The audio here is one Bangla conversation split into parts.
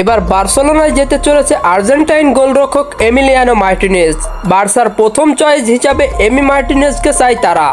এবার বার্সেলোনায় যেতে চলেছে আর্জেন্টাইন গোলরক্ষক এমিলিয়ানো মার্টিনেজ। বার্সার প্রথম চয়েস হিসাবে এমি মার্টিনেজকে চাই তারা।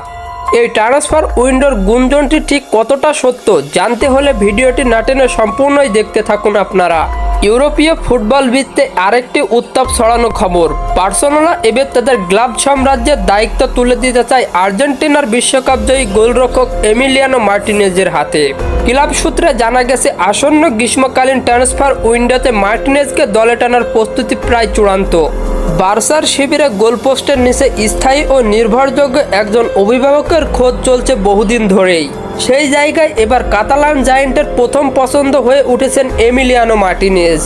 এই ট্রান্সফার উইন্ডোর গুঞ্জনটি ঠিক কতটা সত্য জানতে হলে ভিডিওটি নাটেনে সম্পূর্ণই দেখতে থাকুন আপনারা। ইউরোপীয় ফুটবল ভিত্তে আরেকটি উত্তাপ ছড়ানো খবর। বার্সেলোনা এবার তাদের গ্লাব সাম্রাজ্যের দায়িত্ব তুলে দিতে চায় আর্জেন্টিনার বিশ্বকাপ জয়ী গোলরক্ষক এমিলিয়ানো মার্টিনেজের হাতে। ক্লাব সূত্রে জানা গেছে, আসন্ন গ্রীষ্মকালীন ট্রান্সফার উইন্ডোতে মার্টিনেজকে দলে টানার প্রস্তুতি প্রায় চূড়ান্ত। বার্সার শিবিরে গোলপোস্টের নিচে স্থায়ী ও নির্ভরযোগ্য একজন অভিভাবকের খোঁজ চলছে বহুদিন ধরেই। সেই জায়গায় এবার কাতালান জায়েন্টের প্রথম পছন্দ হয়ে উঠেছেন এমিলিয়ানো মার্টিনেজ।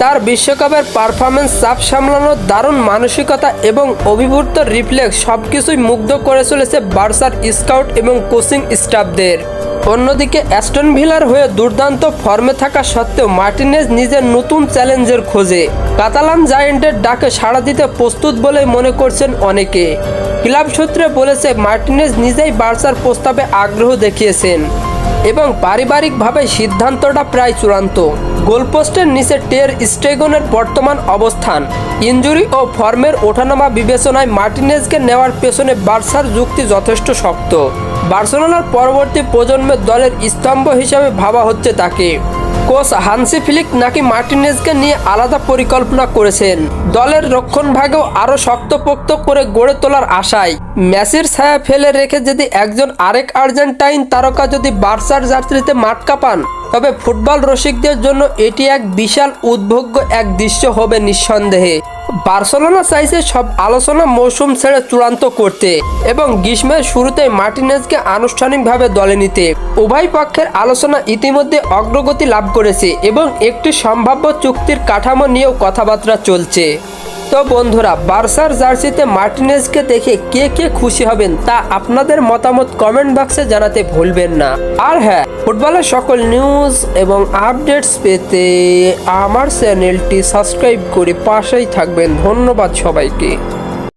তার বিশ্বকাপের পারফরমেন্স চাপ সামলানোর দারুণ মানসিকতা এবং অভিভূত রিফ্লেক্স সবকিছুই মুগ্ধ করে চলেছে বার্সার স্কাউট এবং কোচিং স্টাফদের। অন্যদিকে অ্যাস্টন ভিলার হয়ে দুর্দান্ত ফর্মে থাকা সত্ত্বেও মার্টিনেজ নিজের নতুন চ্যালেঞ্জের খোঁজে। কাতালান জায়েন্টের ডাকে সাড়া দিতে প্রস্তুত বলে মনে করছেন অনেকে। ক্লাব সূত্রে বলেছে, মার্টিনেজ নিজেই বার্সার প্রস্তাবে আগ্রহ দেখিয়েছেন এবং পারিবারিকভাবে সিদ্ধান্তটা প্রায় চূড়ান্ত। গোলপোস্টের নিচে টের স্টেগনের বর্তমান অবস্থান। ইঞ্জুরি ও ফর্মের ওঠানামা বিবেচনায় মার্টিনেজকে নেওয়ার পেছনে বার্সার যুক্তি যথেষ্ট শক্ত। বার্সেলোনার পরবর্তী প্রজন্মের দলের স্তম্ভ হিসাবে ভাবা হচ্ছে তাকে। কোচ হানসি ফিলিক নাকি মার্টিনেজকে নিয়ে আলাদা পরিকল্পনা করেছেন। দলের রক্ষণভাগেও আরও শক্তপোক্ত করে গড়ে তোলার আশায়। ম্যাচের ছায়া ফেলে রেখে যদি একজন আরেক আর্জেন্টাইন তারকা যদি বার্সার যাত্রীতে মাঠ কাঁপান তবে ফুটবল রসিকদের জন্য এটি এক বিশাল উদ্ভোগ্য এক দৃশ্য হবে নিঃসন্দেহে। বার্সেলোনা চাইছে সব আলোচনা মৌসুম ছেড়ে চূড়ান্ত করতে এবং গ্রীষ্মের শুরুতে মার্টিনেজকে আনুষ্ঠানিকভাবে দলে নিতে। উভয় পক্ষের আলোচনা ইতিমধ্যে অগ্রগতি লাভ করেছে এবং একটি সম্ভাব্য চুক্তির কাঠামো নিয়েও কথাবার্তা চলছে। তো বন্ধুরা, বার্সার জার্সিতে মার্টিনেজকে দেখে কে কে খুশি হবেন তা আপনাদের মতামত কমেন্ট বক্সে জানাতে ভুলবেন না। আর হ্যাঁ ফুটবলের সকল নিউজ এবং আপডেটস পেতে আমার চ্যানেলটি সাবস্ক্রাইব করে পাশেই থাকবেন। ধন্যবাদ সবাইকে।